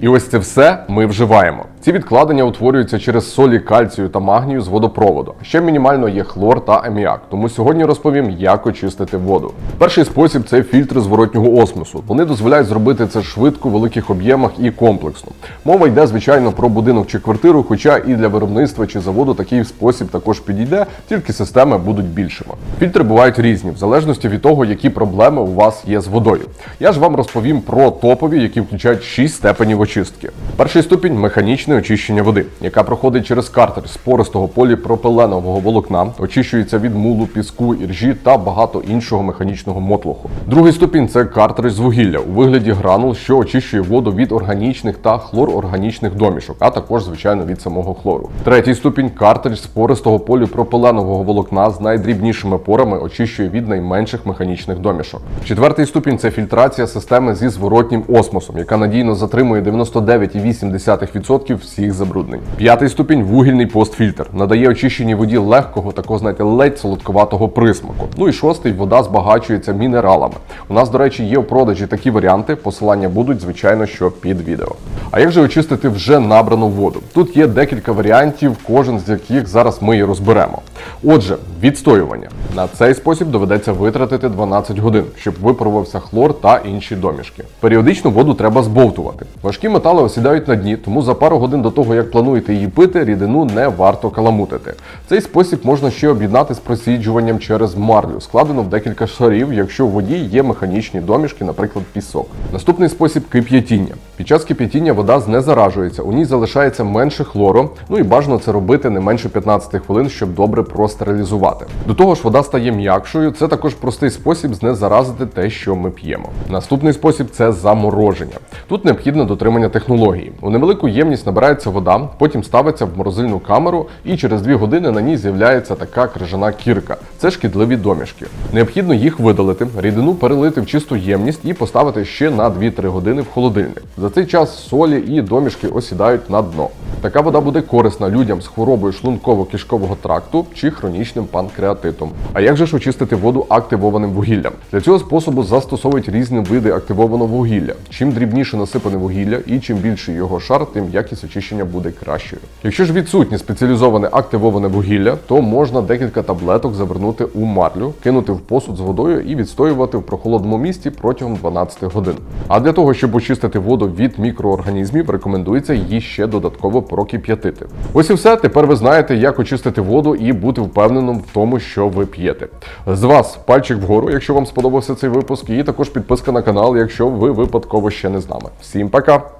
І ось це все ми вживаємо. Ці відкладення утворюються через солі кальцію та магнію з водопроводу. Ще мінімально є хлор та аміак. Тому сьогодні розповім, як очистити воду. Перший спосіб це фільтри зворотнього осмосу. Вони дозволяють зробити це швидко, великих об'ємах і комплексно. Мова йде, звичайно, про будинок чи квартиру, хоча і для виробництва чи заводу такий спосіб також підійде, тільки системи будуть більшими. Фільтри бувають різні, в залежності від того, які проблеми у вас є з водою. Я ж вам розповім про топові, які включають 6 степенів очистки. Перший ступінь механічне очищення води, яка проходить через картер з пористого поліпропиленового волокна, очищується від мулу, піску, іржі та багато іншого механічного мотлоху. Другий ступінь це картридж з вугілля у вигляді гранул, що очищує воду від органічних та хлорорганічних домішок, а також, звичайно, від самого хлору. Третій ступінь картридж з пористого поліпропиленового волокна з найдрібнішими порами очищує від найменших механічних домішок. Четвертий ступінь це фільтрація системи зі зворотнім осмосом, яка надійно затримує 99,8% всіх забруднень. П'ятий ступінь вугільний постфільтр надає очищеній воді легкого, такого знаєте, ледь солодковатого присмаку. Ну і шостий вода збагачується мінералами. У нас, до речі, є в продажі такі варіанти. Посилання будуть, звичайно, що під відео. А як же очистити вже набрану воду? Тут є декілька варіантів, кожен з яких зараз ми і розберемо. Отже, відстоювання. На цей спосіб доведеться витратити 12 годин, щоб випарувався хлор та інші домішки. Періодично воду треба збовтувати. Важкі метали осідають на дні, тому за пару годин до того, як плануєте її пити, рідину не варто каламутити. Цей спосіб можна ще об'єднати з просіджуванням через марлю, складено в декілька шарів, якщо в воді є механічні домішки, наприклад, пісок. Наступний спосіб кип'ятіння. Під час кип'ятіння вода знезаражується, у ній залишається менше хлору, ну і бажано це робити не менше 15 хвилин, щоб добре простерилізувати. До того ж, вода стає м'якшою. Це також простий спосіб знезаразити те, що ми п'ємо. Наступний спосіб це замороження. Тут необхідне дотримання технології. У невелику ємність набирається вода, потім ставиться в морозильну камеру, і через 2 години на ній з'являється така крижана кірка. Це шкідливі домішки. Необхідно їх видалити, рідину перелити в чисту ємність і поставити ще на 2-3 години в холодильник. За цей час солі і домішки осідають на дно. Така вода буде корисна людям з хворобою шлунково-кишкового тракту чи хронічним панкреатитом. А як же ж очистити воду активованим вугіллям? Для цього способу застосовують різні види активованого вугілля. Чим дрібніше насипане вугілля і чим більший його шар, тим якість очищення буде кращою. Якщо ж відсутнє спеціалізоване активоване вугілля, то можна декілька таблеток завернути у марлю, кинути в посуд з водою і відстоювати в прохолодному місці протягом 12 годин. А для того, щоб очистити воду від мікроорганізмів, рекомендується її ще додатково прокип'ятити. Ось і все. Тепер ви знаєте, як очистити воду і бути впевненим в тому, що ви п'єте. З вас пальчик вгору, якщо вам сподобався цей випуск, і також підписка на канал, якщо ви випадково ще не з нами. Всім пока!